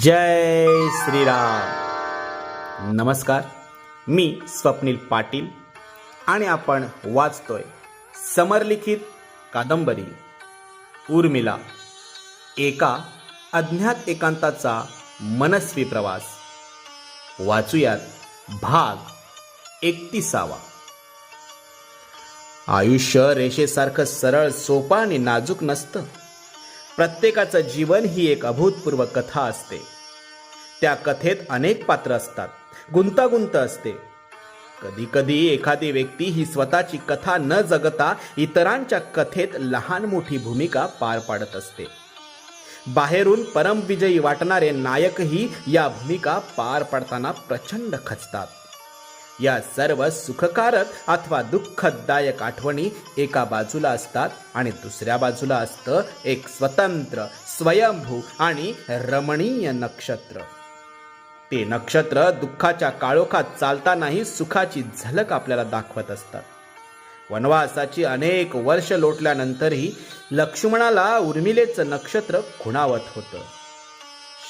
जय श्रीराम. नमस्कार मी स्वप्नील पाटील आणि आपण वाचतोय समरलिखित कादंबरी उर्मिला एका अज्ञात एकांताचा मनस्वी प्रवास. वाचूयात भाग एकतीसावा. आयुष्य रेषेसारखं सरळ सोपं आणि नाजूक नसतं. प्रत्येकाचं जीवन ही एक अभूतपूर्व कथा असते. त्या कथेत अनेक पात्र असतात. गुंतागुंत असते. कधी कधी एखादी व्यक्ती ही स्वतःची कथा न जगता इतरांच्या कथेत लहान मोठी भूमिका पार पाडत असते. बाहेरून परमविजयी वाटणारे नायकही या भूमिका पार पाडताना प्रचंड खचतात. या सर्व सुखकारक अथवा दुःखदायक आठवणी एका बाजूला असतात आणि दुसऱ्या बाजूला असतं एक स्वतंत्र स्वयंभू आणि रमणीय नक्षत्र. ते नक्षत्र दुःखाच्या काळोखात चालतानाही सुखाची झलक आपल्याला दाखवत असतात. वनवासाची अनेक वर्ष लोटल्यानंतरही लक्ष्मणाला उर्मिलेचं नक्षत्र खुणावत होतं.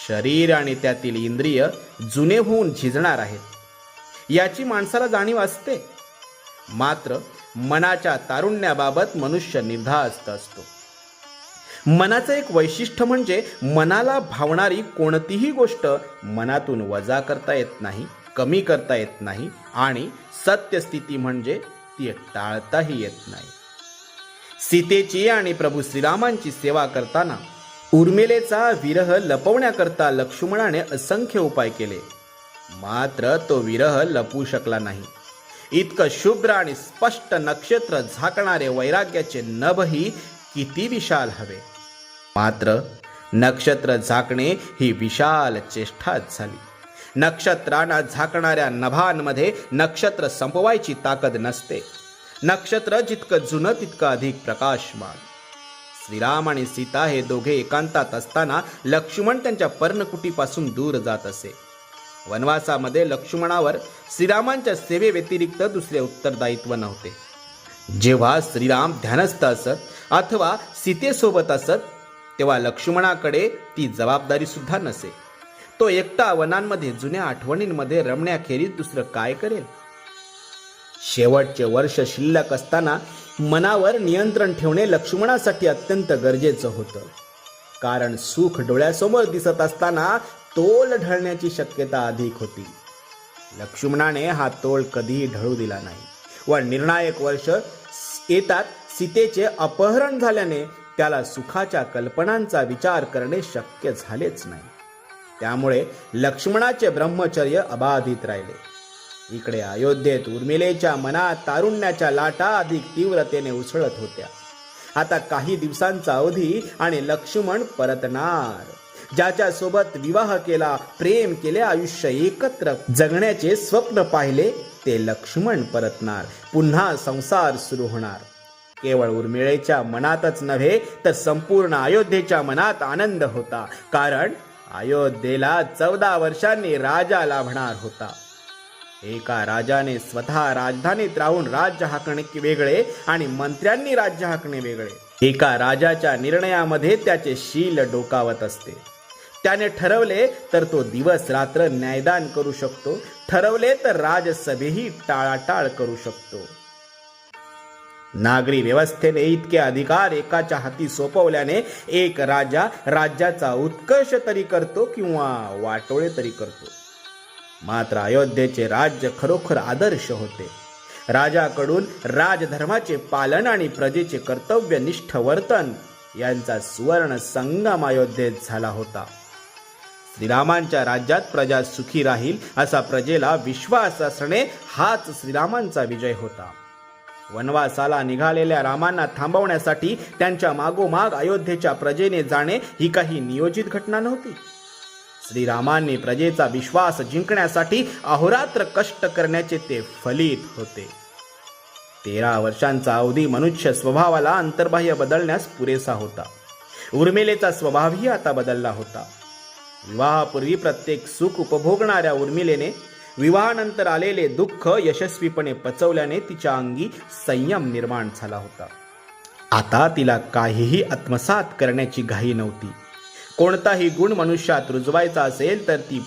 शरीर आणि त्यातील इंद्रिय जुने होऊन झिजणार आहेत. याची माणसाला जाणीव असते. मात्र मनाच्या तारुण्याबाबत मनुष्य निर्धास्त असतो. मनाचं एक वैशिष्ट्य म्हणजे मनाला भावणारी कोणतीही गोष्ट मनातून वजा करता येत नाही कमी करता येत नाही आणि सत्यस्थिती म्हणजे ती टाळताही येत नाही. सीतेची आणि प्रभू श्रीरामांची सेवा करताना उर्मिलेचा विरह लपवण्याकरता लक्ष्मणाने असंख्य उपाय केले. मात्र तो विरह लपू शकला नाही. इतकं शुभ्र आणि स्पष्ट नक्षत्र झाकणारे वैराग्याचे नभही किती विशाल हवे. मात्र नक्षत्र झाकणे ही विशाल चेष्टाच झाली. नक्षत्रांना झाकणाऱ्या नभांमध्ये नक्षत्र संपवायची ताकद नसते. नक्षत्र जितकं जुनं तितकं अधिक प्रकाशमान. श्रीराम आणि सीता हे दोघे एकांतात असताना लक्ष्मण त्यांच्या पर्णकुटीपासून दूर जात असे. वनवासामध्ये लक्ष्मणावर श्रीरामांच्या सेवेव्यतिरिक्त दुसरे उत्तरदायित्व नव्हते. जेव्हा श्रीराम ध्यानस्थ असत अथवा सीतेसोबत असत तेव्हा लक्ष्मणाकडे ती जबाबदारी सुद्धा नसे. तो एकटा वनांमध्ये जुन्या आठवणींमध्ये रमण्याखेरीज दुसरं काय करेल? शेवटचे वर्ष शिल्लक असताना मनावर नियंत्रण ठेवणे लक्ष्मणासाठी अत्यंत गरजेचं होतं. कारण सुख डोळ्यासमोर दिसत असताना तोल ढळण्याची शक्यता अधिक होती. लक्ष्मणाने हा तोल कधीही ढळू दिला नाही व निर्णायक वर्ष येतात. सीतेचे अपहरण झाल्याने त्याला सुखाच्या कल्पनांचा विचार करणे शक्य झालेच नाही. त्यामुळे लक्ष्मणाचे ब्रह्मचर्य अबाधित राहिले. इकडे अयोध्येत उर्मिलेच्या मनात तारुण्याच्या लाटा अधिक तीव्रतेने उसळत होत्या. आता काही दिवसांचा अवधी आणि लक्ष्मण परतणार. ज्याच्या सोबत विवाह केला प्रेम केले आयुष्य एकत्र जगण्याचे स्वप्न पाहिले ते लक्ष्मण परतणार. पुन्हा संसार सुरू होणार. केवळ उर्मिळेच्या मनातच नव्हे तर संपूर्ण अयोध्येच्या मनात आनंद होता. कारण अयोध्येला चौदा वर्षांनी राजा लाभणार होता. एका राजाने स्वतः राजधानीत राहून राज्य हाकणे वेगळे आणि मंत्र्यांनी राज्य हाकणे वेगळे. एका राजाच्या निर्णयामध्ये त्याचे शील डोकावत असते. त्याने ठरवले तर तो दिवस रात्र न्यायदान करू शकतो. ठरवले तर राजसभेही टाळाटाळ करू शकतो. नागरी व्यवस्थेने इतके अधिकार एकाच्या हाती सोपवल्याने एक राजा राज्याचा उत्कर्ष तरी करतो किंवा वाटोळे तरी करतो. मात्र अयोध्येचे राज्य खरोखर आदर्श होते. राजाकडून राजधर्माचे पालन आणि प्रजेचे कर्तव्यनिष्ठ वर्तन यांचा सुवर्ण संगम अयोध्येत झाला होता. श्रीरामांच्या राज्यात प्रजा सुखी राहील असा प्रजेला विश्वास असणे हाच श्रीरामांचा विजय होता. वनवासाला निघालेल्या रामांना थांबवण्यासाठी त्यांच्या मागोमाग अयोध्येच्या प्रजेने जाणे ही काही नियोजित घटना नव्हती. श्रीरामांनी प्रजेचा विश्वास जिंकण्यासाठी अहोरात्र कष्ट करण्याचे ते फलित होते. तेरा वर्षांचा अवधी मनुष्य स्वभावाला अंतर्बाह्य बदलण्यास पुरेसा होता. उर्मिलेचा स्वभावही आता बदलला होता. विवाहापूर्वी प्रत्येक सुख उपभोगणाऱ्या उर्मिलेने विवाहानंतर आलेले दुःख यशस्वीपणे पचवल्याने तिच्या अंगी संयम निर्माण झाला होता. आता तिला काहीही आत्मसात करण्याची घाई नव्हती. कोणताही गुण मनुष्यात रुजवायचा असेल तर ती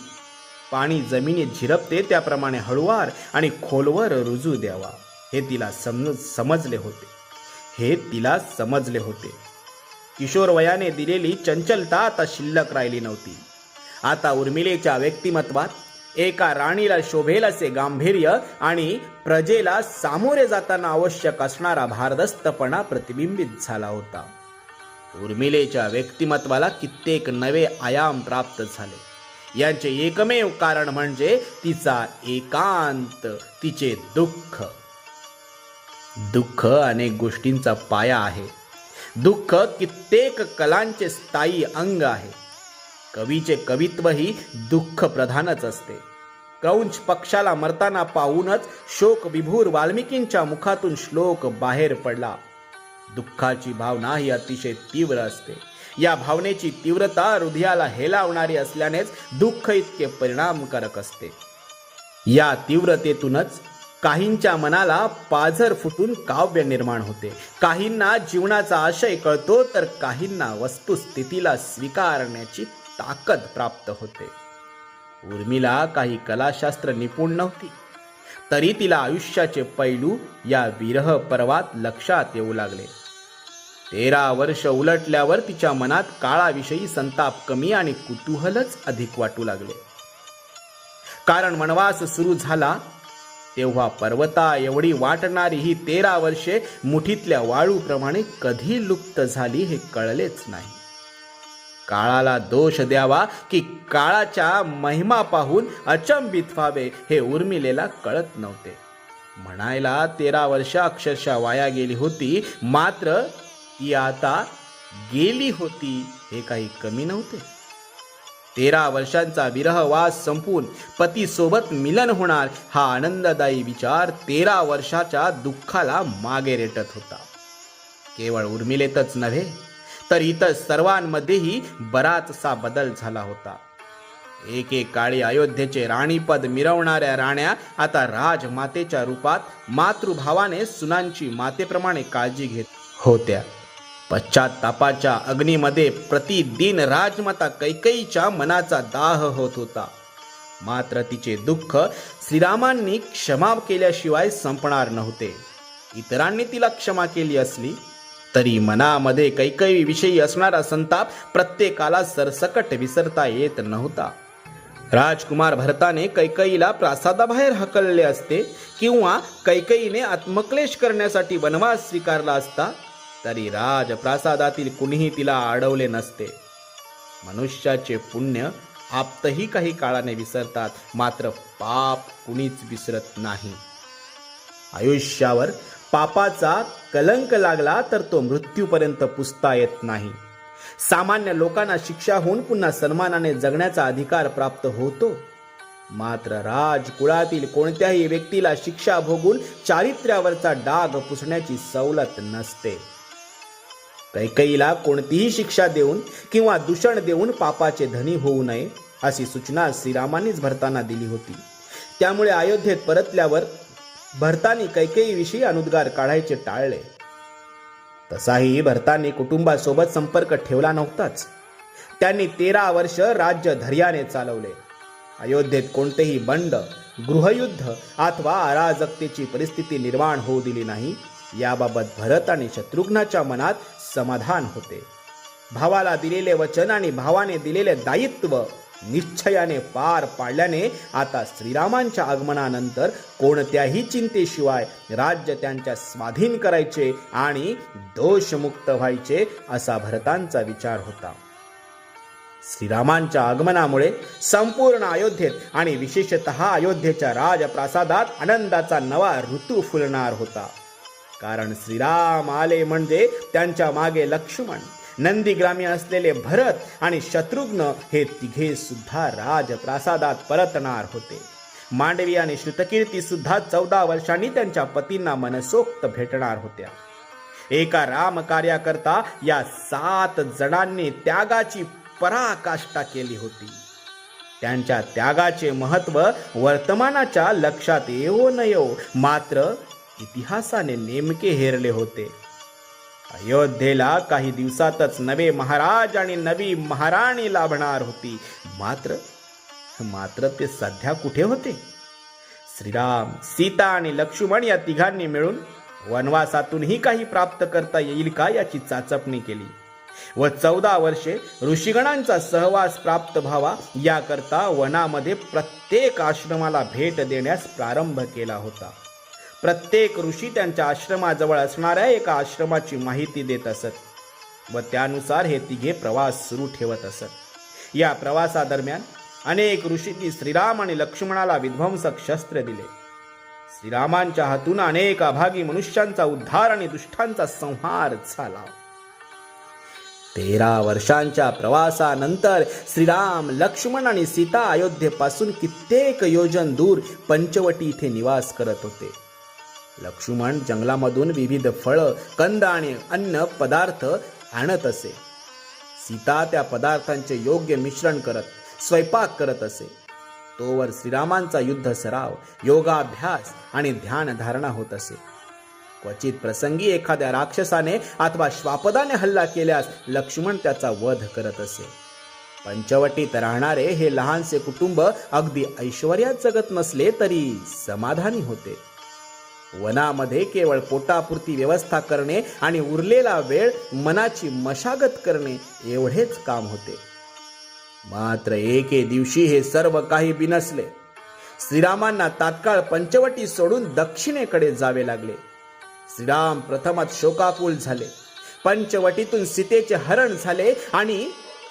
पाणी जमिनीत झिरपते त्याप्रमाणे हळुवार आणि खोलवर रुजू द्यावा. हे तिला समज समजले होते. हे तिला समजले होते. किशोर वयाने दिलेली चंचलता आता शिल्लक राहिली नव्हती. आता उर्मिलेच्या व्यक्तिमत्वात एका राणीला शोभेल असे गांभीर्य आणि प्रजेला सामोरे जाताना आवश्यक असणारा भारदस्तपणा प्रतिबिंबित झाला होता. उर्मिलेच्या व्यक्तिमत्वाला कित्येक नवे आयाम प्राप्त झाले. यांचे एकमेव कारण म्हणजे तिचा एकांत तिचे दुःख. दुःख अनेक गोष्टींचा पाया आहे. दुःख कित्येक कलांचे स्थायी अंग आहे. कवीचे कवित्वही दुःख प्रधानच असते. क्रौंच पक्षाला मरताना पाहूनच शोक विभूर वाल्मिकींच्या मुखातून श्लोक बाहेर पडला. दुःखाची भावना ही अतिशय तीव्र असते. या भावनेची तीव्रता हृदयाला हेलावणारी असल्यानेच दुःख इतके परिणामकारक असते. या तीव्रतेतूनच काहींच्या मनाला पाझर फुटून काव्य निर्माण होते. काहींना जीवनाचा आशय कळतो तर काहींना वस्तुस्थितीला स्वीकारण्याची ताकद प्राप्त होते. उर्मिला काही कलाशास्त्र निपुण नव्हती. तरी तिला आयुष्याचे पैलू या विरह पर्वात लक्षात येऊ लागले. तेरा वर्ष उलटल्यावर तिच्या मनात काळाविषयी संताप कमी आणि कुतूहलच अधिक वाटू लागले. कारण वनवास सुरू झाला तेव्हा पर्वता एवढी वाटणारी ही तेरा वर्षे मुठीतल्या वाळूप्रमाणे कधी लुप्त झाली हे कळलेच नाही. काळाला दोष द्यावा की काळाच्या महिमा पाहून अचंबित व्हावे हे उर्मिलेला कळत नव्हते. म्हणायला तेरा वर्ष अक्षरशः वाया गेली होती मात्र ती आता गेली होती हे काही कमी नव्हते. तेरा वर्षांचा विरहवास संपून पतीसोबत मिलन होणार हा आनंददायी विचार तेरा वर्षाच्या दुःखाला मागे रेटत होता. केवळ उर्मिलेतच नव्हे तर इतर सर्वांमध्येही बराचसा बदल झाला होता. एकेकाळी अयोध्येचे राणीपद मिरवणाऱ्या राण्या आता राजमातेच्या रूपात मातृभावाने सुनांची मातेप्रमाणे काळजी घेत होत्या. पश्चातापाच्या अग्नीमध्ये प्रतिदिन राजमाता कैकईच्या मनाचा दाह होत होता. मात्र तिचे दुःख श्रीरामांनी क्षमा केल्याशिवाय संपणार नव्हते. इतरांनी तिला क्षमा केली असली तरी मनामध्ये कैकई विषयी असणारा संताप प्रत्येकाला सरसकट विसरता येत नव्हता. राजकुमार भरताने कैकईला प्रासादाबाहेर हकलले असते किंवा कैकईने आत्मक्लेश करण्यासाठी वनवास स्वीकारला असता तरी राजप्रासादातील कुणीही तिला अडवले नसते. मनुष्याचे पुण्य आप्तही काही काळाने विसरतात मात्र पाप कुणीच विसरत नाही. आयुष्यावर पापाचा कलंक लागला तर तो मृत्यूपर्यंत पुसता येत नाही. सामान्य लोकांना शिक्षा होऊन पुन्हा सन्मानाने जगण्याचा अधिकार प्राप्त होतो. मात्र राजकुळातील कोणत्याही व्यक्तीला शिक्षा भोगून चारित्र्यावरचा डाग पुसण्याची सवलत नसते. कैकईला कोणतीही शिक्षा देऊन किंवा दूषण देऊन पापाचे धनी होऊ नये अशी सूचना श्रीरामांनीच भरताना दिली होती. त्यामुळे अयोध्येत परतल्यावर भरतानी कैकेयीविषयी अनुद्गार काढायचे टाळले. तसाही भरतानी कुटुंबासोबत संपर्क ठेवला नव्हताच. त्यांनी तेरा वर्ष राज्य धैर्याने चालवले. अयोध्येत कोणतेही बंड गृहयुद्ध अथवा अराजकतेची परिस्थिती निर्माण होऊ दिली नाही याबाबत भरत आणि शत्रुघ्नाच्या मनात समाधान होते. भावाला दिलेले वचन आणि भावाने दिलेले दायित्व निश्चयाने पार पाडल्याने आता श्रीरामांच्या आगमनानंतर कोणत्याही चिंतेशिवाय राज्य त्यांच्या स्वाधीन करायचे आणि दोषमुक्त व्हायचे असा भरतांचा विचार होता. श्रीरामांच्या आगमनामुळे संपूर्ण अयोध्येत आणि विशेषतः अयोध्येच्या राजप्रासादात आनंदाचा नवा ऋतू फुलणार होता. कारण श्रीराम आले म्हणजे त्यांच्या मागे लक्ष्मण नंदीग्रामी असलेले भरत आणि शत्रुघ्न हे तिघे सुद्धा राजप्रासादात परतणार होते. मांडवी आणि श्रुतकीर्ती सुद्धा चौदा वर्षांनी त्यांच्या पतींना मनसोक्त भेटणार होत्या. एका रामकार्याकरता या सात जणांनी त्यागाची पराकाष्ठा केली होती. त्यांच्या त्यागाचे महत्त्व वर्तमानाच्या लक्षात येवो न येवो मात्र इतिहासाने नेमके हेरले होते. अयोध्येला काही दिवसातच नवे महाराज आणि नवी महाराणी लाभणार होती. मात्र मात्र ते सध्या कुठे होते? श्रीराम सीता आणि लक्ष्मण या तिघांनी मिळून वनवासातूनही काही प्राप्त करता येईल का याची चाचपणी केली? व चौदा वर्षे ऋषीगणांचा सहवास प्राप्त व्हावा याकरता वनामध्ये प्रत्येक आश्रमाला भेट देण्यास प्रारंभ केला होता. प्रत्येक ऋषी त्यांच्या आश्रमाजवळ असणाऱ्या एका आश्रमाची माहिती देत असत व त्यानुसार हे तिघे प्रवास सुरू ठेवत असत. या प्रवासादरम्यान अनेक ऋषींनी श्रीराम आणि लक्ष्मणाला विध्वंसक शस्त्र दिले. श्रीरामांच्या हातून अनेक अभागी मनुष्यांचा उद्धार आणि दुष्टांचा संहार झाला. तेरा वर्षांच्या प्रवासानंतर श्रीराम लक्ष्मण आणि सीता अयोध्येपासून कित्येक योजन दूर पंचवटी इथे निवास करत होते. लक्ष्मण जंगलामधून विविध फळं कंद आणि अन्न पदार्थ आणत असे. सीता त्या पदार्थांचे योग्य मिश्रण करत स्वयंपाक करत असे. तोवर श्रीरामांचा युद्ध सराव योगाभ्यास आणि ध्यान धारणा होत असे. क्वचित प्रसंगी एखाद्या राक्षसाने अथवा श्वापदाने हल्ला केल्यास लक्ष्मण त्याचा वध करत असे. पंचवटीत राहणारे हे लहानसे कुटुंब अगदी ऐश्वर्यात जगत नसले तरी समाधानी होते. वनामध्ये केवळ पोटापुरती व्यवस्था करणे आणि उरलेला वेळ मनाची मशागत करणे एवढेच काम होते. मात्र एके दिवशी हे सर्व काही बिनसले. श्रीरामांना तात्काळ पंचवटी सोडून दक्षिणेकडे जावे लागले. श्रीराम प्रथमच शोकाकुल झाले. पंचवटीतून सीतेचे हरण झाले आणि